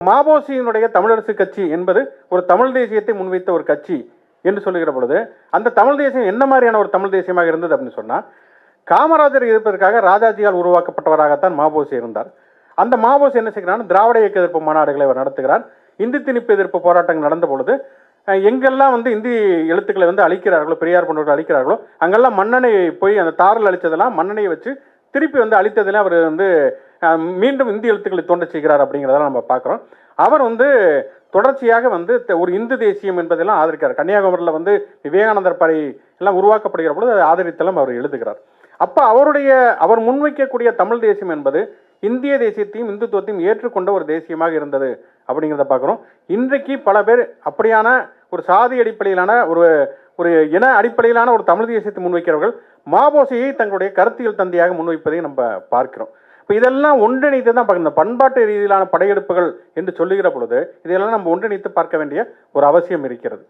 மாபோசியினுடைய தமிழரசு கட்சி என்பது ஒரு தமிழ் தேசியத்தை முன்வைத்த ஒரு கட்சி என்று சொல்லுகிற பொழுது அந்த தமிழ் தேசியம் என்ன மாதிரியான ஒரு தமிழ் தேசியமாக இருந்தது அப்படின்னு சொன்னால் காமராஜர் இருப்பதற்காக ராஜாஜியால் உருவாக்கப்பட்டவராகத்தான் மாபோசி இருந்தார். அந்த மாபோசி என்ன செய்கிறான்? திராவிட இயக்க எதிர்ப்பு மாநாடுகளை அவர் நடத்துகிறார். இந்தி திணிப்பு எதிர்ப்பு போராட்டங்கள் நடந்த பொழுது எங்கெல்லாம் வந்து இந்தி எழுத்துக்களை வந்து அழிக்கிறார்களோ பெரியார் போன்றவர்கள் அழிக்கிறார்களோ அங்கெல்லாம் மன்னனை போய் அந்த தாரில் அழித்ததெல்லாம் மன்னனையை வச்சு திருப்பி வந்து அழித்ததில் அவர் வந்து மீண்டும் இந்தி எழுத்துக்களை தோண்ட செய்கிறார் அப்படிங்கிறதெல்லாம் நம்ம பார்க்குறோம். அவர் வந்து தொடர்ச்சியாக வந்து த- ஒரு இந்து தேசியம் என்பதெல்லாம் ஆதரிக்கிறார். கன்னியாகுமரியில் வந்து விவேகானந்தர் படை எல்லாம் உருவாக்கப்படுகிற பொழுது அதை ஆதரித்தெல்லாம் அவர் எழுதுகிறார். அப்போ அவருடைய அவர் முன்வைக்கக்கூடிய தமிழ் தேசியம் என்பது இந்திய தேசியத்தையும் இந்துத்துவத்தையும் ஏற்றுக்கொண்ட ஒரு தேசியமாக இருந்தது அப்படிங்கிறத பார்க்குறோம். இன்றைக்கு பல பேர் அப்படியான ஒரு சாதி அடிப்படையிலான ஒரு ஒரு இன அடிப்படையிலான ஒரு தமிழ் தேசியத்தை முன்வைக்கிறவர்கள் மாபோசையை தங்களுடைய கருத்தியல் தந்தையாக முன்வைப்பதை நம்ம பார்க்கிறோம். இப்போ இதெல்லாம் ஒன்றிணைத்து தான் பார்க்கணும். இந்த பண்பாட்டு ரீதியிலான படையெடுப்புகள் என்று சொல்லுகிற பொழுது இதையெல்லாம் நம்ம ஒன்றிணைத்து பார்க்க வேண்டிய ஒரு அவசியம் இருக்கிறது.